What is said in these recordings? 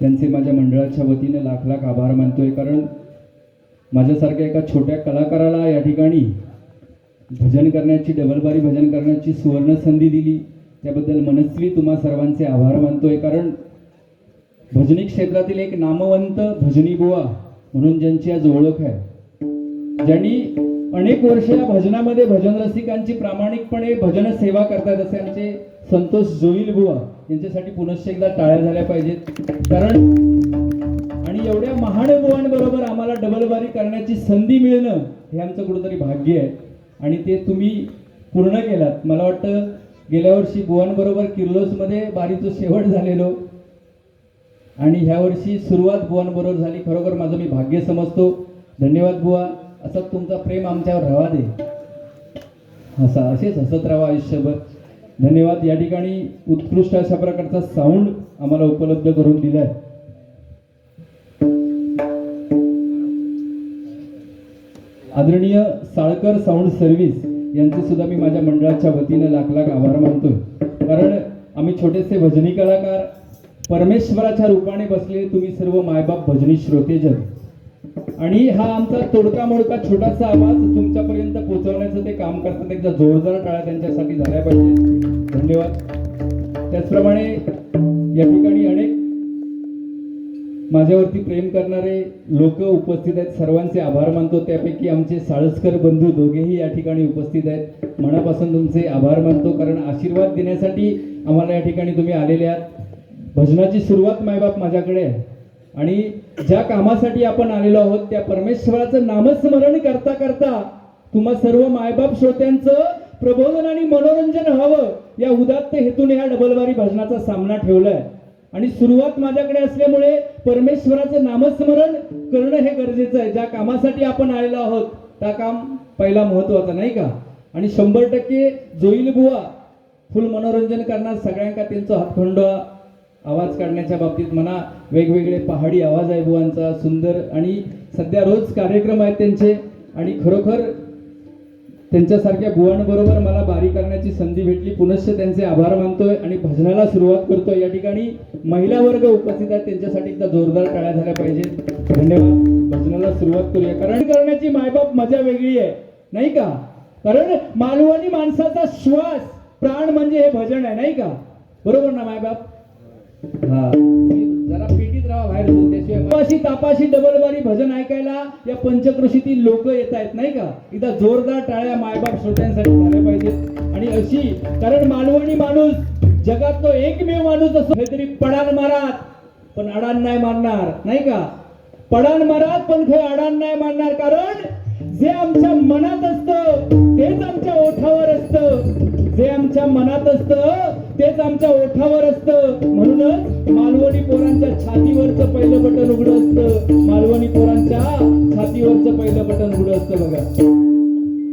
त्यांचे माझ्या मंडळाच्या वतीने लाख लाख आभार मानतोय. कारण माझ्यासारख्या एका छोट्या कलाकाराला या ठिकाणी भजन करण्याची डबलबारी भजन करण्याची सुवर्ण संधी दिली. त्याबद्दल मनस्वी तुम्हा सर्वांचे आभार मानतोय. कारण भजनी क्षेत्रातील एक नामवंत भजनी बुवा म्हणून ज्यांची आज ओळख आहे. ज्यांनी अनेक वर्ष या भजनामध्ये भजन रसिकांची प्रामाणिकपणे भजन सेवा करतात असे आमचे संतोष जोईल बुवा यांच्यासाठी पुनश्च एकदा टाळ्या झाल्या पाहिजेत. कारण आणि एवढ्या महान बुवांबरोबर आम्हाला डबलबारी करण्याची संधी मिळणं हे आमचं कुठंतरी भाग्य आहे. आणि ते तुम्ही पूर्ण केलात. मला वाटतं गेल्या वर्षी बुवांबरोबर किर्लोसमध्ये बारीचं शेवट झालेलो. आणि ह्या वर्षी सुरुवात बुवांबरोबर झाली. खरोखर माझं मी भाग्य समजतो. धन्यवाद बुवा. असं तुमचा प्रेम आमच्यावर राहा दे. असा असेच हसत राहा आयुष्यभर. धन्यवाद. या ठिकाणी उत्कृष्ट अशा प्रकारचा साऊंड आम्हाला उपलब्ध करून दिलाय. आदरणीय साळकर साऊंड सर्व्हिस यांचे सुद्धा मी माझ्या मंडळाच्या वतीने लाख लाख आभार मानतोय. कारण आम्ही छोटेसे भजनी कलाकार परमेश्वराच्या रूपाने बसलेले तुम्ही सर्व मायबाप भजनी श्रोतेजन. आणि हा आमचा तोडका मोडका छोटासा आवाज तुमच्यापर्यंत पोहोचवण्याचं ते काम करतात. एकदा जोरदार टाळ्या त्यांच्यासाठी झाल्या पाहिजे. धन्यवाद. त्याचप्रमाणे या ठिकाणी अनेक माझ्यावरती प्रेम करणारे लोक उपस्थित आहेत. सर्वांचे आभार मानतो. त्यापैकी आमचे साळसकर बंधू दोघेही या ठिकाणी उपस्थित आहेत. मनापासून तुमचे आभार मानतो कारण आशीर्वाद देण्यासाठी आम्हाला या ठिकाणी तुम्ही आलेले आहात. भजनाची सुरुवात मायबाप माझ्याकडे आहे. आणि ज्या कामासाठी आपण आलेलो आहोत त्या परमेश्वराचं नामस्मरण करता करता तुम्हा सर्व मायबाप श्रोत्यांचं प्रबोधन आणि मनोरंजन व्हावं या उदात्त हेतूने ह्या डबलवारी भजनाचा सामना ठेवलाय. आणि सुरुवात माझ्याकडे असल्यामुळे परमेश्वराचं नामस्मरण करणं हे गरजेचं आहे. ज्या कामासाठी आपण आलेलो आहोत त्या काम पहिला महत्त्वाचा नाही का? आणि शंभर टक्के जोईल बुवा फुल मनोरंजन करणार सगळ्यांका त्यांचं हातखंड आवाज काढण्याच्या बाबतीत म्हणा वेगवेगळे पहाडी आवाज आहे बुवांचा सुंदर आणि सध्या रोज कार्यक्रम आहेत त्यांचे. आणि खरोखर त्यांच्यासारख्या बुवांबरोबर मला बारी करण्याची संधी भेटली. पुनश्च त्यांचे आभार मानतोय आणि भजनाला सुरुवात करतोय. या ठिकाणी महिला वर्ग उपस्थित आहेत. त्यांच्यासाठी एकदा जोरदार टाळ्या झाल्या पाहिजेत. धन्यवाद. भजनाला सुरुवात करूया. कारण करण्याची मायबाप मजा वेगळी आहे. नाही का? कारण मालवणी माणसाचा श्वास प्राण म्हणजे हे भजन आहे. नाही का? बरोबर ना मायबाप? हा. जरा पेटीत राहा बाहेर त्याशिवाय तापाशी डबलबारी भजन ऐकायला या पंचकृषीतील लोक येत आहेत नाही का? इथं जोरदार टाळ्या मायबाप श्रोत्यांसाठी झाल्या पाहिजेत. आणि अशी कारण मालवणी माणूस जगात तो एकमेव माणूस असो हे तरी पडान मारात पण अडाण नाही मारणार नाही का? पडान मारात पण खो अडाण नाही मारणार कारण जे आमच्या मनात असतं तेच आमच्या ओठावर असतं. जे आमच्या मनात असतं पोरांच्या ओठावर असतं. म्हणूनच मालवणी पोरांच्या छातीवरचं पहिलं बटन उघडं असतं. मालवणी पोरांच्या छातीवरचं पहिलं बटन उघडं असतं बघा.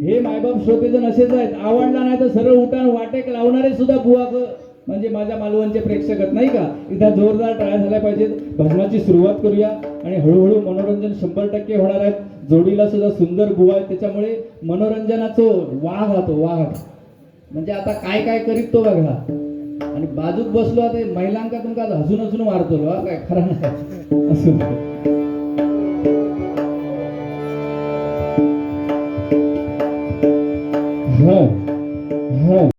हे मायबाप श्रोतेजन असेच आहेत. आवडला नाही तर सरळ उठाण वाटेक लावणारे सुद्धा बुवा ग- म्हणजे माझ्या मालवणचे प्रेक्षक नाही का? इथं जोरदार टाळ्या झाल्या पाहिजेत. भजनाची सुरुवात करूया. आणि हळूहळू मनोरंजन शंभर टक्के होणार आहेत. जोडीला सुद्धा सुंदर बुवा आहेत. त्याच्यामुळे मनोरंजनाचं वाघ हा तो वाघ म्हणजे आता काय काय करीत तो बघा. आणि बाजूक बसलो ते महिलांका तुमका हसून हसून मारतलो हा काय खरं नाही.